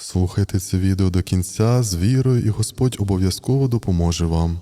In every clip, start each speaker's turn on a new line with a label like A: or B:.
A: Слухайте це відео до кінця з вірою, і Господь обов'язково допоможе вам.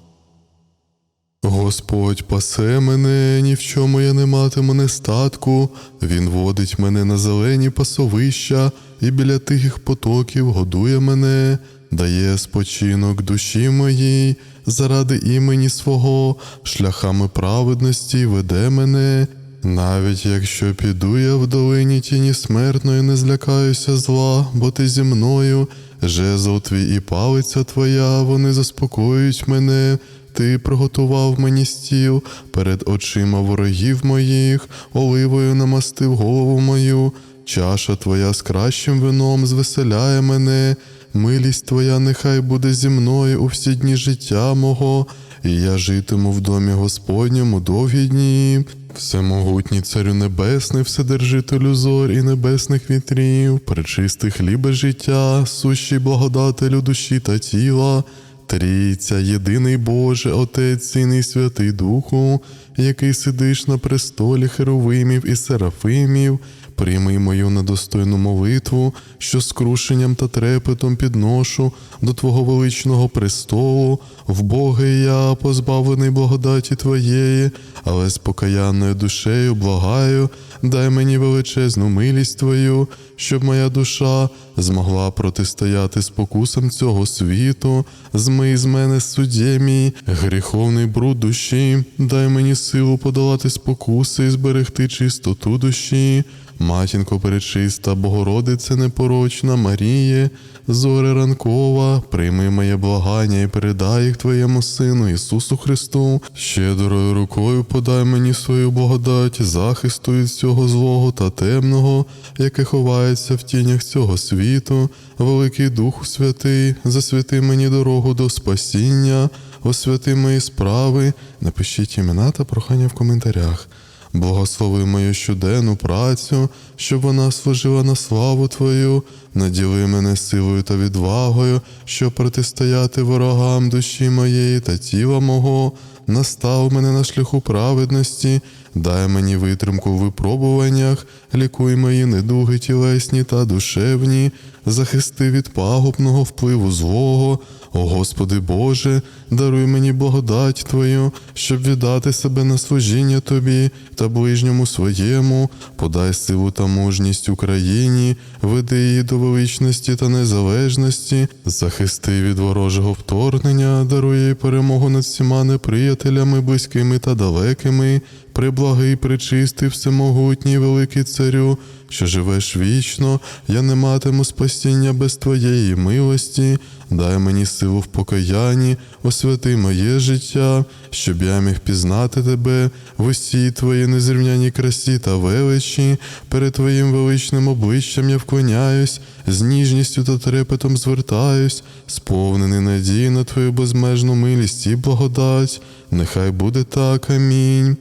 A: Господь пасе мене, ні в чому я не матиму нестатку. Він водить мене на зелені пасовища і біля тихих потоків годує мене, дає спочинок душі моїй, заради імені свого, шляхами праведності веде мене. Навіть якщо піду я в долині тіні смертної, не злякаюся зла, бо ти зі мною, жезл твій і палиця твоя, вони заспокоюють мене. Ти приготував мені стіл перед очима ворогів моїх, оливою намастив голову мою, чаша твоя з кращим вином звеселяє мене, милість твоя нехай буде зі мною у всі дні життя мого, і я житиму в домі Господньому довгі дні. Всемогутній царю небесний, вседержителю зор і небесних вітрів, пречистий хлібе життя, сущий благодателю душі та тіла. Трійця, єдиний Боже, Отець, Син і Святий Духу, який сидиш на престолі херовимів і серафимів, прийми мою недостойну молитву, що з крушенням та трепетом підношу до Твого величного престолу, в Боги я, позбавлений благодаті Твоєї, але з покаянною душею благаю, дай мені величезну милість Твою, щоб моя душа змогла протистояти спокусам цього світу, змий з мене суддє гріховний бруд душі, дай мені силу подолати спокуси і зберегти чистоту душі. Матінко перечиста, Богородице непорочна Маріє, зоре ранкова, прийми моє благання і передай їх Твоєму Сину Ісусу Христу. Щедрою рукою подай мені свою благодать, захисту від цього злого та темного, яке ховається в тінях цього світу. Великий Духу Святий, засвяти мені дорогу до спасіння, освяти мої справи. Напишіть імена та прохання в коментарях. Благослови мою щоденну працю, щоб вона служила на славу Твою, наділи мене силою та відвагою, щоб протистояти ворогам душі моєї та тіла мого, настав мене на шляху праведності, дай мені витримку в випробуваннях, лікуй мої недуги тілесні та душевні, захисти від пагубного впливу злого. О Господи Боже, даруй мені благодать Твою, щоб віддати себе на служіння Тобі та ближньому своєму, подай силу та мужність Україні, веди її до величності та незалежності, захисти від ворожого вторгнення, даруй їй перемогу над всіма неприятелями, близькими та далекими, приблагий, пречистий, всемогутній, великий царю, що живеш вічно, я не матиму спасіння без Твоєї милості, дай мені силу в покаянні, освяти моє життя, щоб я міг пізнати Тебе в усій Твоїй незрівняній красі та величі, перед Твоїм величним обличчям я вклоняюсь, з ніжністю та трепетом звертаюсь, сповнений надії на Твою безмежну милість і благодать. Нехай буде так, амінь.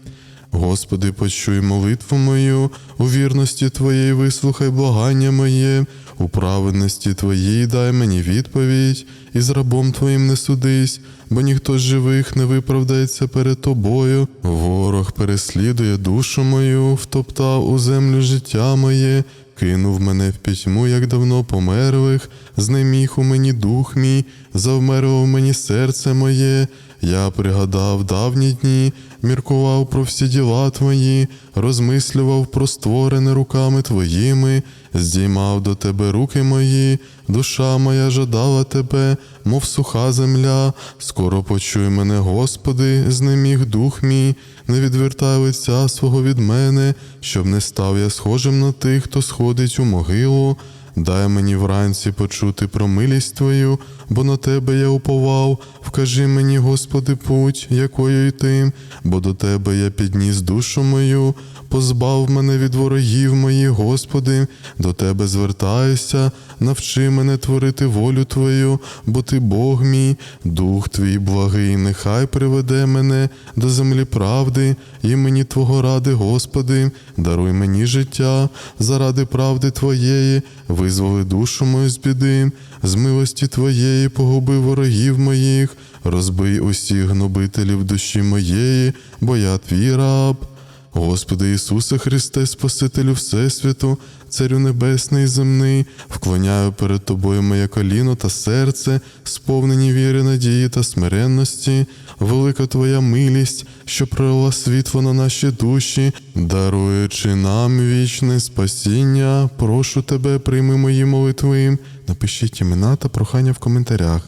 A: Господи, почуй молитву мою, у вірності Твоєї вислухай благання моє, у праведності Твоїй дай мені відповідь, і з рабом Твоїм не судись, бо ніхто з живих не виправдається перед Тобою. Ворог переслідує душу мою, втоптав у землю життя моє. Кинув мене в пітьму, як давно померлих, знеміг у мені дух мій, завмерло в мені серце моє. Я пригадав давні дні, міркував про всі діла твої, розмислював про створене руками твоїми, здіймав до тебе руки мої, душа моя жадала тебе, мов суха земля. Скоро почуй мене, Господи, знеміг дух мій, не відвертай лиця свого від мене, щоб не став я схожим на тих, хто сходить у могилу. Дай мені вранці почути про милість Твою, бо на Тебе я уповав. Вкажи мені, Господи, путь, якою йти, бо до Тебе я підніс душу мою, позбав мене від ворогів моїх, Господи, до Тебе звертаюся, навчи мене творити волю Твою, бо Ти Бог мій, Дух Твій благий, нехай приведе мене до землі правди, імені Твого ради, Господи, даруй мені життя заради правди Твоєї, визволи душу мою з біди, з милості Твоєї погуби ворогів моїх, розбий усіх гнобителів душі моєї, бо я твій раб. Господи Ісусе Христе, Спасителю Всесвіту, Царю Небесний і земний, вклоняю перед тобою моє коліно та серце, сповнені віри, надії та смиренності, велика твоя милість, що пролила світло на наші душі, даруючи нам вічне спасіння. Прошу тебе, прийми мої молитви. Напишіть імена та прохання в коментарях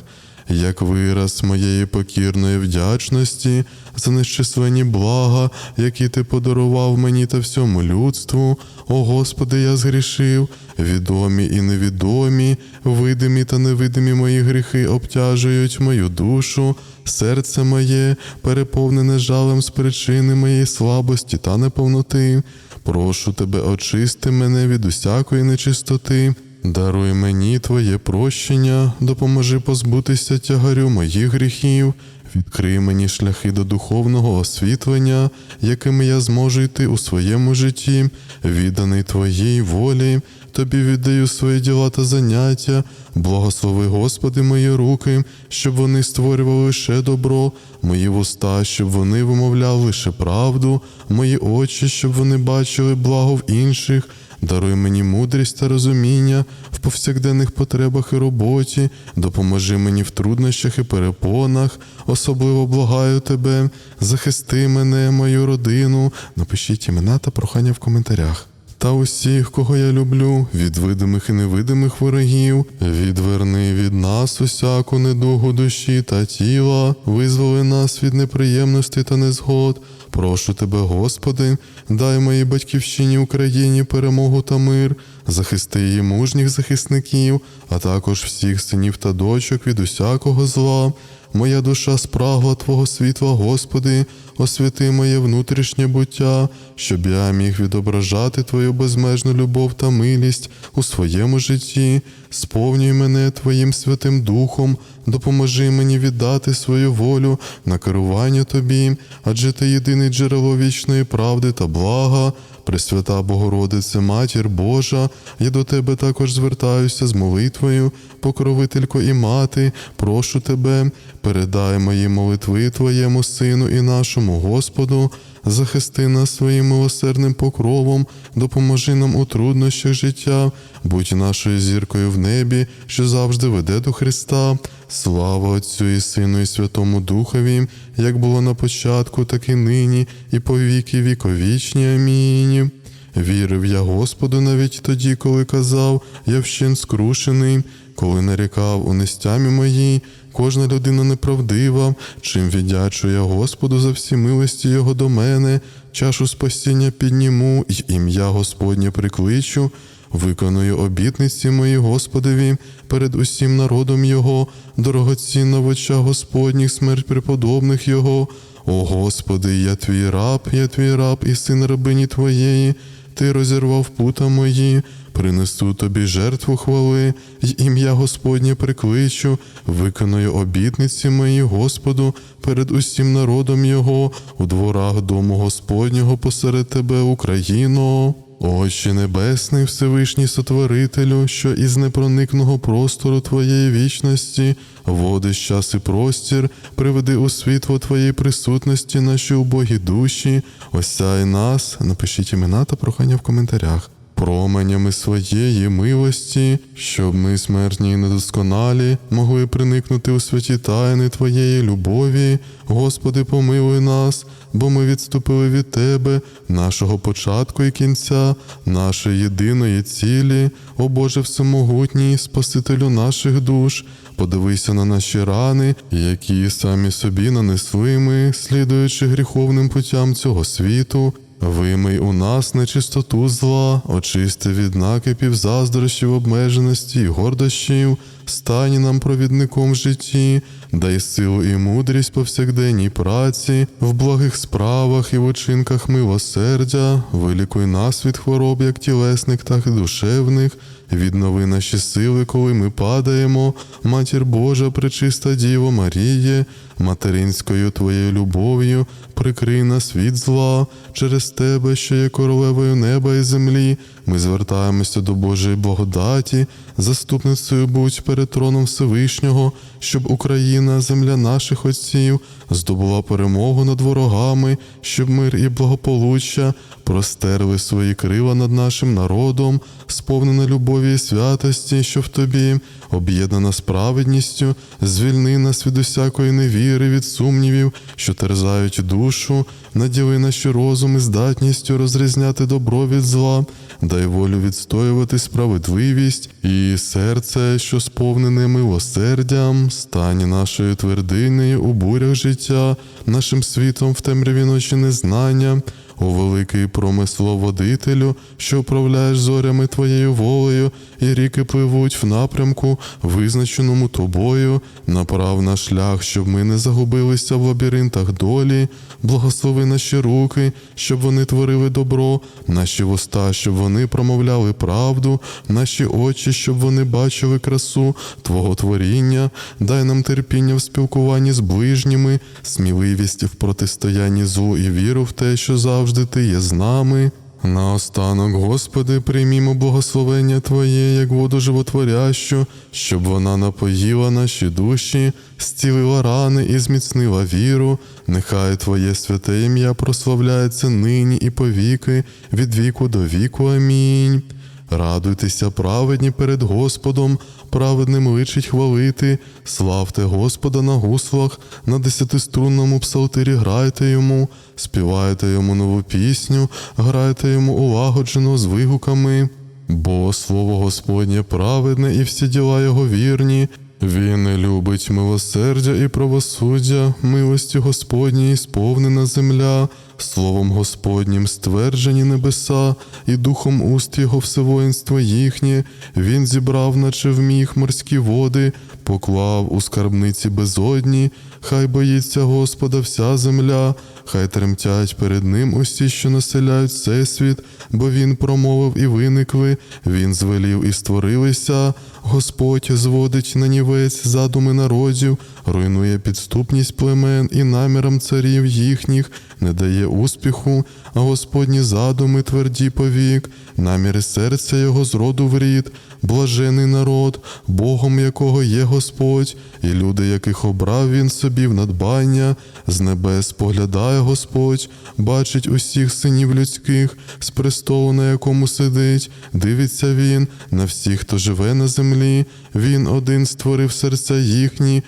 A: як вираз моєї покірної вдячності за нещисленні блага, які ти подарував мені та всьому людству. О Господи, я згрішив, відомі і невідомі, видимі та невидимі мої гріхи обтяжують мою душу, серце моє, переповнене жалем з причини моєї слабості та неповноти. Прошу тебе, очисти мене від усякої нечистоти. Даруй мені Твоє прощення, допоможи позбутися тягарю моїх гріхів, відкрий мені шляхи до духовного освітлення, якими я зможу йти у своєму житті, відданий Твоїй волі, Тобі віддаю свої діла та заняття, благослови, Господи, мої руки, щоб вони створювали лише добро, мої вуста, щоб вони вимовляли лише правду, мої очі, щоб вони бачили благо в інших. Даруй мені мудрість та розуміння в повсякденних потребах і роботі, допоможи мені в труднощах і перепонах, особливо благаю тебе, захисти мене, мою родину. Напишіть імена та прохання в коментарях. Та усіх, кого я люблю, від видимих і невидимих ворогів, відверни від нас усяку недугу душі та тіла, визволи нас від неприємностей та незгод. Прошу тебе, Господи, дай моїй батьківщині Україні перемогу та мир, захисти її мужніх захисників, а також всіх синів та дочок від усякого зла. Моя душа спрагла Твого світла, Господи, освяти моє внутрішнє буття, щоб я міг відображати Твою безмежну любов та милість у своєму житті. Сповнюй мене Твоїм Святим Духом, допоможи мені віддати свою волю на керування Тобі, адже Ти єдиний джерело вічної правди та блага. Пресвята Богородице, Матір Божа, я до Тебе також звертаюся з молитвою, покровителько і мати, прошу Тебе, передай мої молитви Твоєму Сину і нашому Господу, захисти нас своїм милосердним покровом, допоможи нам у труднощах життя, будь нашою зіркою в небі, що завжди веде до Христа. Слава Отцю і Сину, і Святому Духові, як було на початку, так і нині, і по віки віковічні. Амінь. Вірив я Господу навіть тоді, коли казав, я вщен скрушений, коли нарікав у нестямі моїй, кожна людина неправдива, чим віддячу я Господу за всі милості Його до мене, чашу спасіння підніму, й ім'я Господнє прикличу. Виконую обітниці мої Господові перед усім народом Його, дорогоцінна в очах Господніх смерть преподобних Його. О Господи, я твій раб, я твій раб і син рабині Твоєї, Ти розірвав пута мої, принесу тобі жертву хвали, й ім'я Господнє прикличу, виконую обітниці мої Господу перед усім народом Його, у дворах дому Господнього посеред тебе, Україно. Отче Небесний, Всевишній Сотворителю, що із непроникного простору Твоєї вічності, водиш час і простір, приведи у світло Твоєї присутності наші убогі душі, осяй нас, напишіть імена та прохання в коментарях. Променями своєї милості, щоб ми, смертні і недосконалі, могли приникнути у святі тайни Твоєї любові. Господи, помилуй нас, бо ми відступили від Тебе, нашого початку і кінця, нашої єдиної цілі, о Боже Всемогутній, Спасителю наших душ. Подивися на наші рани, які самі собі нанесли ми, слідуючи гріховним путям цього світу. Вимий у нас нечистоту зла, очисти від накипів, заздрощів, обмеженості і гордощів, стань нам провідником в житті, дай силу і мудрість повсякденній праці, в благих справах і в очинках милосердя, вилікуй нас від хвороб, як тілесних, так і душевних, віднови наші сили, коли ми падаємо, матір Божа, пречиста Діво Маріє, материнською Твоєю любов'ю, прикрий нас від зла. Через Тебе, що є королевою неба і землі, Ми звертаємося до Божої благодаті, заступницею будь перед троном Всевишнього, щоб Україна, земля наших отців, здобула перемогу над ворогами, щоб мир і благополуччя простерли свої крила над нашим народом, сповнена любові святості, що в тобі, об'єднана справедністю, звільни нас від усякої невіри, від сумнівів, що терзають душу, наділи наші розум і здатністю розрізняти добро від зла, дай волю відстоювати справедливість і серце, що сповнене милосердям, стань нашою твердинею у бурях життя, нашим світом в темряві ночі незнання. О великий промисловодителю, що управляєш зорями твоєю волею, і ріки пливуть в напрямку, визначеному тобою, направ на шлях, щоб ми не загубилися в лабіринтах долі, благослови наші руки, щоб вони творили добро, наші вуста, щоб вони промовляли правду, наші очі, щоб вони бачили красу Твого творіння, дай нам терпіння в спілкуванні з ближніми, сміливість в протистоянні злу і віру в те, що завжди Ти є з нами. Наостанок, Господи, приймімо благословення Твоє, як воду животворящу, щоб вона напоїла наші душі, зцілила рани і зміцнила віру. Нехай Твоє святе ім'я прославляється нині і повіки, від віку до віку. Амінь. Радуйтеся, праведні перед Господом, праведним личить хвалити, славте Господа на гуслах, на десятиструнному псалтирі грайте йому, співайте йому нову пісню, грайте йому улагоджено з вигуками. Бо слово Господнє праведне і всі діла його вірні. Він любить милосердя і правосуддя, милості Господній сповнена земля, словом Господнім стверджені небеса, і духом уст його всевоїнство їхнє. Він зібрав, наче вміг морські води, поклав у скарбниці безодні, хай боїться Господа вся земля, хай тремтять перед ним усі, що населяють всесвіт, бо він промовив і виникли, він звелів і створилися. Господь зводить на нівець задуми народів, руйнує підступність племен і намірам царів їхніх, не дає успіху, а Господні задуми тверді повік, наміри серця його з роду в рід, блажений народ, Богом якого є Господь, і люди, яких обрав він собі в надбання, з небес поглядає Господь, бачить усіх синів людських, з престолу, на якому сидить, дивиться він на всіх, хто живе на землі. Він один створив серця їхні,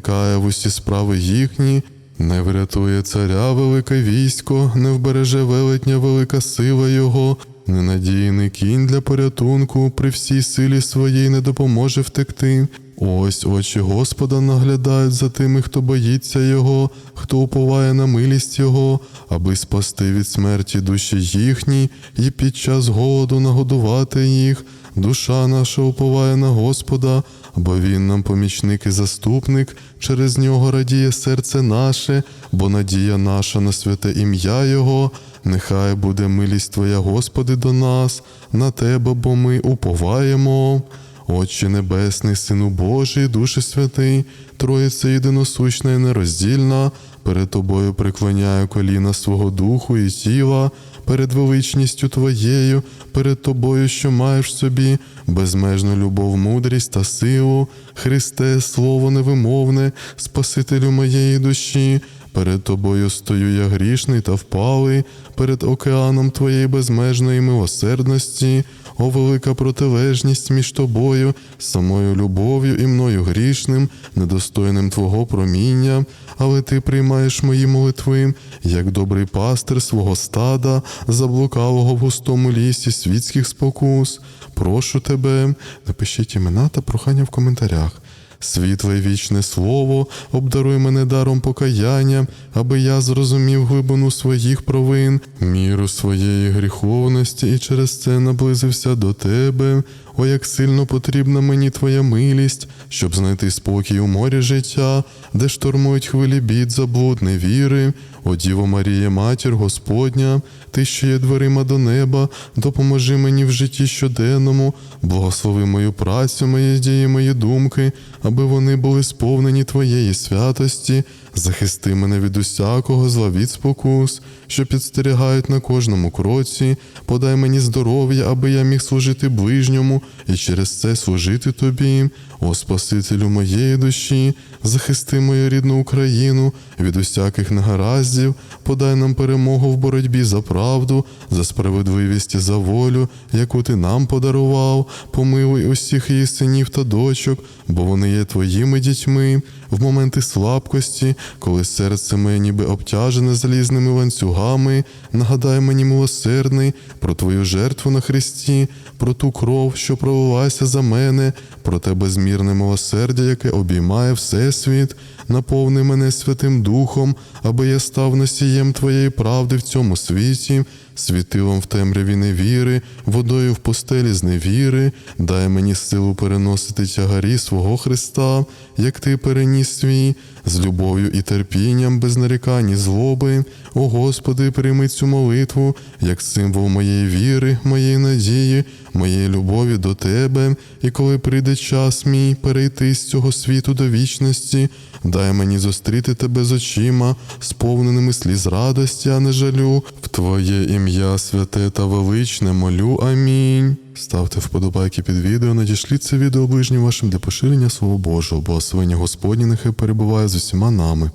A: вникає в усі справи їхні. Не врятує царя велике військо, не вбереже велетня велика сила його, ненадійний кінь для порятунку, при всій силі своїй не допоможе втекти. Ось очі Господа наглядають за тими, хто боїться Його, хто уповає на милість Його, аби спасти від смерті душі їхні, і під час голоду нагодувати їх. Душа наша уповає на Господа, бо Він нам помічник і заступник, через нього радіє серце наше, бо надія наша на святе ім'я Його. Нехай буде милість Твоя, Господи, до нас, на Тебе, бо ми уповаємо. Отче Небесний, Сину Божий, Душе Святий, Троїця єдиносущна і нероздільна, перед Тобою преклоняю коліна свого духу і тіла, перед величністю Твоєю, перед Тобою, що маєш в собі безмежну любов, мудрість та силу, Христе, Слово невимовне, Спасителю моєї душі. Перед тобою стою я грішний та впалий, перед океаном твоєї безмежної милосердності, о велика протилежність між тобою, самою любов'ю і мною грішним, недостойним Твого проміння, але ти приймаєш мої молитви, як добрий пастир свого стада, заблукалого в густому лісі світських спокус. Прошу тебе, напишіть імена та прохання в коментарях. Світле вічне слово, обдаруй мене даром покаяння, аби я зрозумів глибину своїх провин, міру своєї гріховності і через це наблизився до тебе. О, як сильно потрібна мені твоя милість, щоб знайти спокій у морі життя, де штормують хвилі бід, заблуд, невіри. О Діво Марія, матір Господня, ти що є дверима до неба, допоможи мені в житті щоденному, благослови мою працю, мої дії, мої думки, аби вони були сповнені Твоєї святості, Захисти мене від усякого зла від спокус, що підстерігають на кожному кроці. Подай мені здоров'я, аби я міг служити ближньому і через це служити тобі. О Спасителю моєї душі, захисти мою рідну Україну від усяких негараздів, подай нам перемогу в боротьбі за правду, за справедливість і за волю, яку ти нам подарував. Помилуй усіх її синів та дочок, бо вони є твоїми дітьми. В моменти слабкості, коли серце моє ніби обтяжене залізними ланцюгами, нагадай мені милосердний про твою жертву на Христі, про ту кров, що пролилася за мене, про те безмірне милосердя, яке обіймає Всесвіт, наповни мене Святим Духом, аби я став носієм Твоєї правди в цьому світі, світилом в темряві невіри, водою в пустелі невіри, дай мені силу переносити тягарі свого Христа, як ти переніс свій, з любов'ю і терпінням, без нарікань і злоби. О Господи, прийми цю молитву, як символ моєї віри, моєї надії, моєї любові до Тебе, і коли прийде час мій перейти з цього світу до вічності, дай мені зустріти тебе з очима, сповненими сліз радості, а не жалю. В Твоє ім'я святе та величне молю. Амінь. Ставте вподобайки під відео, надішліть це відео ближнім вашим для поширення Слова Божого, благословення Господні нехай перебуває з усіма нами.